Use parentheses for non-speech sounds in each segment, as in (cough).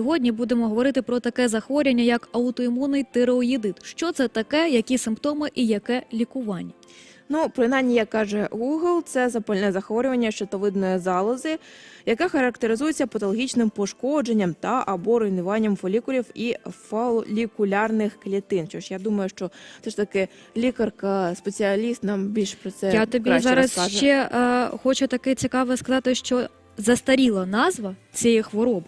Сьогодні будемо говорити про таке захворювання, як аутоімунний тиреоїдит. Що це таке, які симптоми і яке лікування? Ну, принаймні, як каже Google, це запальне захворювання щитовидної залози, яке характеризується патологічним пошкодженням та або руйнуванням фолікулів і фолікулярних клітин. Що ж, я думаю, що все ж таки лікарка, спеціаліст нам більш про це Я тобі краще зараз розкаже. ще е, хочу таке цікаве сказати, що застаріла назва цієї хвороби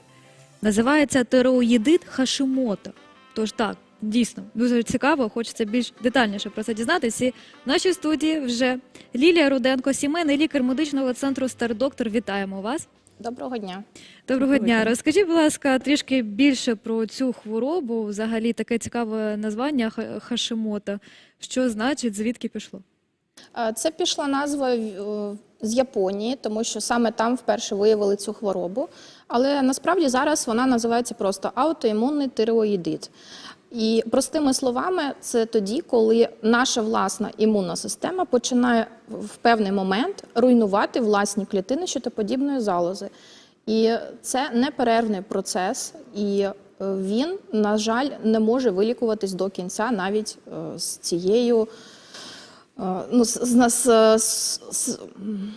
називається тиреоїдит Хашимота. Тож так, дійсно, дуже цікаво, хочеться більш детальніше про це дізнатися. І в нашій студії вже Лілія Руденко, сімейний лікар медичного центру Стардоктор. Вітаємо вас. Доброго дня. Доброго Доброго дня. дня. Розкажіть, будь ласка, трішки більше про цю хворобу. Взагалі таке цікаве названня Ха- Хашимота. Що значить, звідки пішло? Е, Це пішла назва е, з Японії, тому що саме там вперше виявили цю хворобу. Але насправді зараз вона називається просто аутоімунний тиреоїдит. І простими словами, це тоді, коли наша власна імунна система починає в певний момент руйнувати власні клітини щитоподібної залози. І це неперервний процес, і е, він, на жаль, не може вилікуватись до кінця навіть з цією ну, з, з, з, з, з м,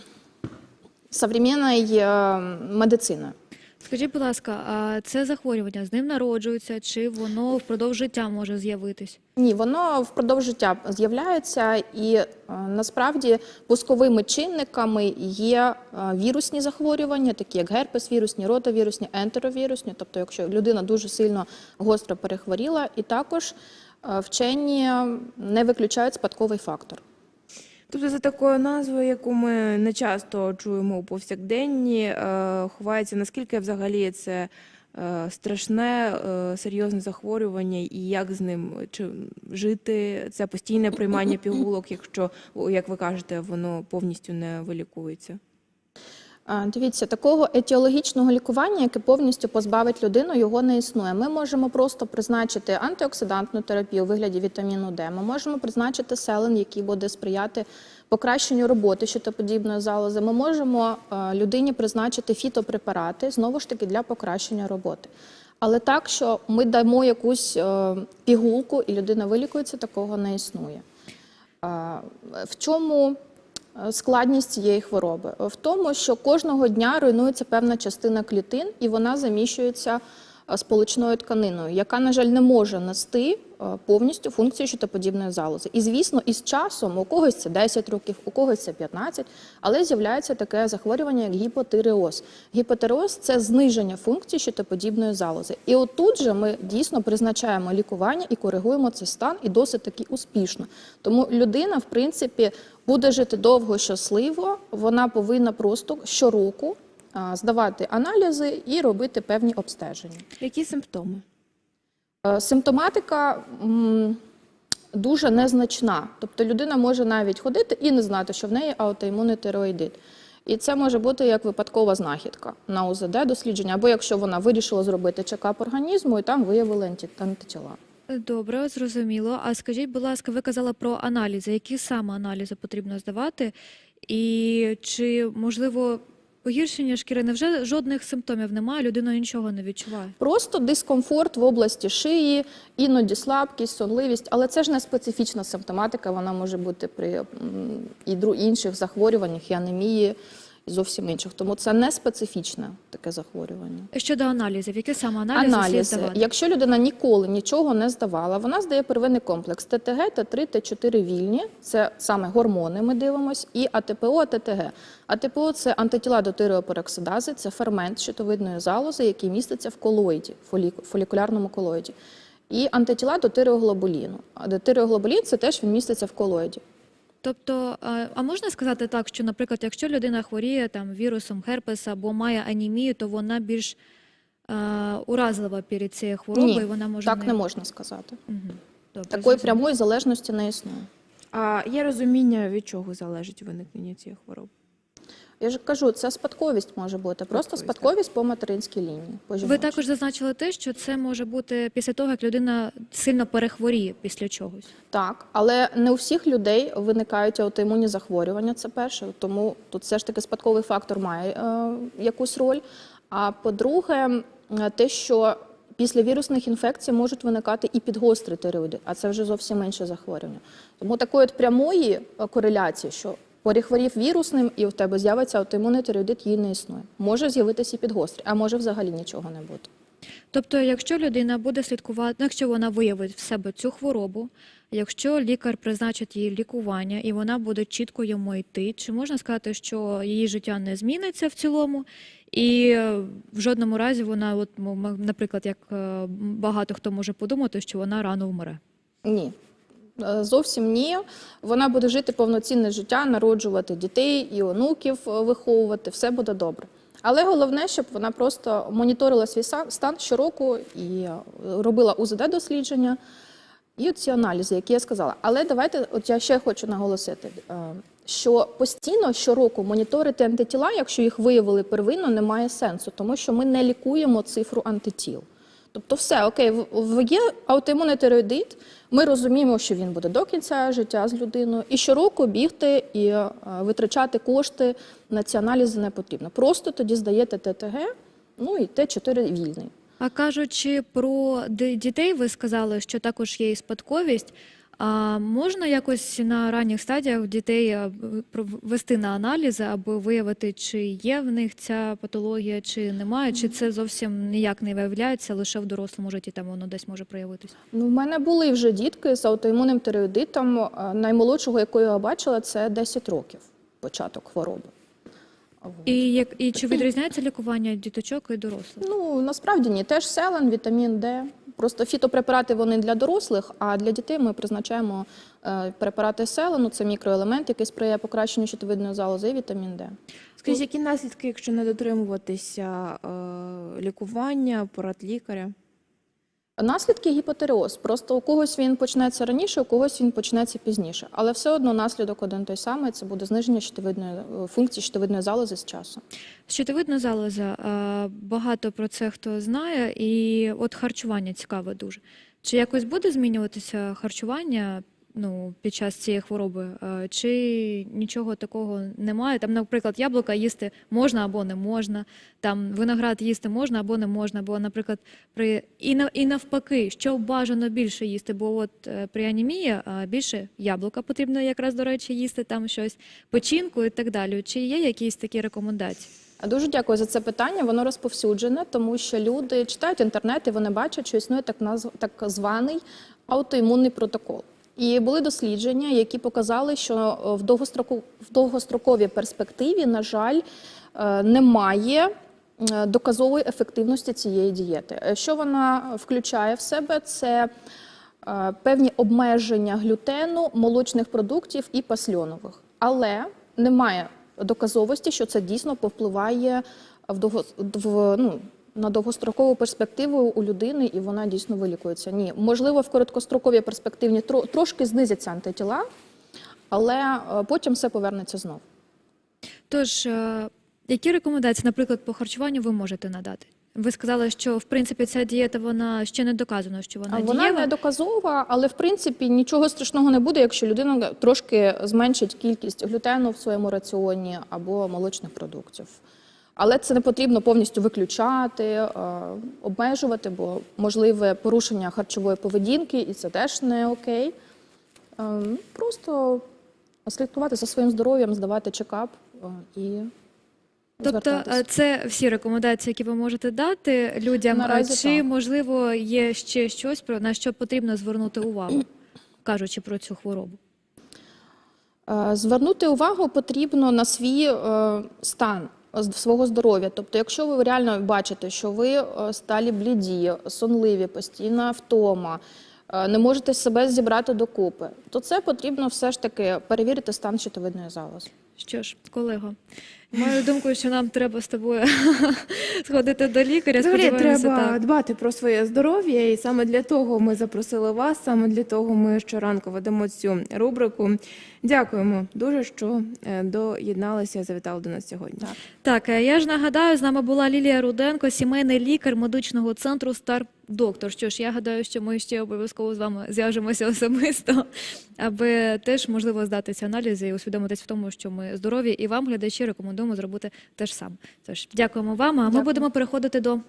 современною е, медициною. Скажіть, будь ласка, а це захворювання з ним народжується, чи воно впродовж життя може з'явитись? Ні, воно впродовж життя з'являється, і е, насправді пусковими чинниками є е, вірусні захворювання, такі як герпес вірусні, ротавірусні, ентеровірусні. Тобто, якщо людина дуже сильно гостро перехворіла, і також е, вчені не виключають спадковий фактор. Тобто за такою назвою, яку ми не часто чуємо у повсякденні, е, ховається наскільки взагалі це е, страшне, е, серйозне захворювання, і як з ним чи жити? Це постійне приймання пігулок, якщо, як ви кажете, воно повністю не вилікується. Дивіться, такого етіологічного лікування, яке повністю позбавить людину, його не існує. Ми можемо просто призначити антиоксидантну терапію у вигляді вітаміну Д. Ми можемо призначити селен, який буде сприяти покращенню роботи щитоподібної залози. Ми можемо е, людині призначити фітопрепарати знову ж таки для покращення роботи. Але так, що ми дамо якусь е, пігулку і людина вилікується, такого не існує. В чому складність цієї хвороби? В тому, що кожного дня руйнується певна частина клітин, і вона заміщується е, сполучною тканиною, яка, на жаль, не може нести е, повністю функцію щитоподібної залози. І, звісно, із часом у когось це 10 років, у когось це 15, але з'являється таке захворювання, як гіпотиреоз. Гіпотиреоз це зниження функції щитоподібної залози. І отут же ми дійсно призначаємо лікування і коригуємо цей стан, і досить таки успішно. Тому людина, в принципі, буде жити довго, щасливо. Вона повинна просто щороку здавати аналізи і робити певні обстеження. Які симптоми? Е, Симптоматика дуже незначна. Тобто людина може навіть ходити і не знати, що в неї аутоімунний тиреоїдит. І це може бути як випадкова знахідка на УЗД дослідження, або якщо вона вирішила зробити чекап організму і там виявили анті- антитіла. Добре, зрозуміло. А скажіть, будь ласка, ви казали про аналізи. Які саме аналізи потрібно здавати? І чи можливо погіршення шкіри? Невже жодних симптомів немає? Людина нічого не відчуває? Просто дискомфорт в області шиї, іноді слабкість, сонливість, але це ж не специфічна симптоматика. Вона може бути при інших захворюваннях, і анемії, зовсім інших. Тому це не специфічне таке захворювання. Щодо аналізів, які саме аналізи, слід Аналізи. Якщо людина ніколи нічого не здавала, вона здає первинний комплекс ТТГ, Т3, Т4 вільні. Це саме гормони. Ми дивимось, і АТПО, АТТГ. АТПО це антитіла до тиреопероксидази, це фермент щитовидної залози, який міститься в колоїді, фолі- фолікулярному колоїді. І антитіла до тиреоглобуліну. Тиреоглобулін це теж він міститься в колоїді. Тобто, а, можна сказати так, що, наприклад, якщо людина хворіє там вірусом герпеса або має анімію, то вона більш а, уразлива перед цією хворобою, Ні, вона може Так не можна сказати. Угу. Добре, Такої зрозуміло. прямої залежності не існує. А є розуміння, від чого залежить виникнення цієї хвороби? Я ж кажу, це спадковість може бути. Просто Спадковість, по материнській лінії. по Ви також зазначили те, що це може бути після того, як людина сильно перехворіє після чогось. Так, але не у всіх людей виникають аутоімунні захворювання. Це перше, тому тут все ж таки спадковий фактор має е, якусь роль. А по-друге, е, те, що після вірусних інфекцій можуть виникати і підгострі тиреоїди, а це вже зовсім інше захворювання. Тому такої от прямої е, кореляції, що перехворів вірусним і в тебе з'явиться аутоімунний тиреоїдит, її не існує. Може з'явитися і підгострі, а може взагалі нічого не бути. Тобто, якщо людина буде слідкувати, якщо вона виявить в себе цю хворобу, якщо лікар призначить їй лікування і вона буде чітко йому йти, чи можна сказати, що її життя не зміниться в цілому, і е, в жодному разі вона, от, наприклад, як е, багато хто може подумати, що вона рано вмре. Ні. Е, Зовсім ні. Вона буде жити повноцінне життя, народжувати дітей і онуків е, виховувати, все буде добре. Але головне, щоб вона просто моніторила свій стан щороку і е, робила УЗД-дослідження і ці аналізи, які я сказала. Але давайте, от я ще хочу наголосити, що постійно щороку моніторити антитіла, якщо їх виявили первинно, немає сенсу, тому що ми не лікуємо цифру антитіл. Тобто, все окей, є аутоімунний тиреоїдит, ми розуміємо, що він буде до кінця життя з людиною, і щороку бігти і е, витрачати кошти на ці аналізи не потрібно. Просто тоді здаєте ТТГ, ну і Т4 вільний. А кажучи про дітей, ви сказали, що також є і спадковість. А можна якось на ранніх стадіях дітей а, провести на аналізи, аби виявити, чи є в них ця патологія, чи немає, чи це зовсім ніяк не виявляється, лише в дорослому житті там воно десь може проявитись? Ну, в мене були вже дітки з аутоімунним тиреоїдитом. Е, Наймолодшого, якого я бачила, це 10 років початок хвороби. І як і чи відрізняється лікування діточок і дорослих? Ну насправді ні, теж селен, вітамін Д. Просто фітопрепарати вони для дорослих, а для дітей ми призначаємо е, препарати селену, це мікроелемент, який сприяє покращенню щитовидної залози і вітамін Д. Скажіть, які наслідки, якщо не дотримуватися е, лікування, порад лікаря? Наслідки гіпотереоз. Просто у когось він почнеться раніше, у когось він почнеться пізніше. Але все одно наслідок один той самий це буде зниження щитовидної е, функції щитовидної залози з часу. Щитовидна залоза, багато про це хто знає, і от харчування цікаве дуже. Чи якось буде змінюватися харчування ну, під час цієї хвороби, чи нічого такого немає? Там, наприклад, яблука їсти можна або не можна, там виноград їсти можна або не можна, бо, наприклад, при і, на, і навпаки, що бажано більше їсти, бо от е, при анемії більше яблука потрібно якраз, до речі, їсти там щось, печінку і так далі. Чи є якісь такі рекомендації? Дуже дякую за це питання. Воно розповсюджене, тому що люди читають інтернет і вони бачать, що існує так назв так званий аутоімунний протокол. І були дослідження, які показали, що в довгостроку в довгостроковій перспективі, на жаль, е, немає е, доказової ефективності цієї дієти. Е, Що вона включає в себе? Це е, певні обмеження глютену, молочних продуктів і пасльонових. Але немає доказовості, що це дійсно повпливає в довго, в, ну, на довгострокову перспективу у людини, і вона дійсно вилікується. Ні, можливо, в короткостроковій перспективі трошки знизяться антитіла, але е, потім все повернеться знову. Тож, е, які рекомендації, наприклад, по харчуванню ви можете надати? Ви сказали, що в принципі ця дієта вона ще не доказано, що вона, А Вона не доказова, але в принципі нічого страшного не буде, якщо людина трошки зменшить кількість глютену в своєму раціоні або молочних продуктів. Але це не потрібно повністю виключати, е, обмежувати, бо можливе порушення харчової поведінки, і це теж не окей. Е, Просто слідкувати за своїм здоров'ям, здавати чекап е, і Тобто, це всі рекомендації, які ви можете дати людям. Наразі Чи так. можливо є ще щось на що потрібно звернути увагу, кажучи про цю хворобу? Звернути увагу потрібно на свій стан свого здоров'я. Тобто, якщо ви реально бачите, що ви е, сталі бліді, сонливі, постійна втома, не можете себе зібрати докупи, то це потрібно все ж таки перевірити стан щитовидної залози. Що ж, колего, маю думку, що нам треба з тобою (laughs) сходити до лікаря. Взагалі треба так. дбати про своє здоров'я, і саме для того ми запросили вас, саме для того ми щоранку ведемо цю рубрику. Дякуємо дуже, що е, доєдналися завітали до нас сьогодні. Так. Так, е, я ж нагадаю, з нами була Лілія Руденко, сімейний лікар медичного центру Стар Доктор. Що ж, я гадаю, що ми ще обов'язково з вами зв'яжемося (laughs) особисто, аби теж можливо здати ці аналізи і усвідомитись в тому, що ми здорові, і вам, глядачі, рекомендуємо зробити те ж саме. Тож дякуємо вам. А ми Дякую. будемо переходити до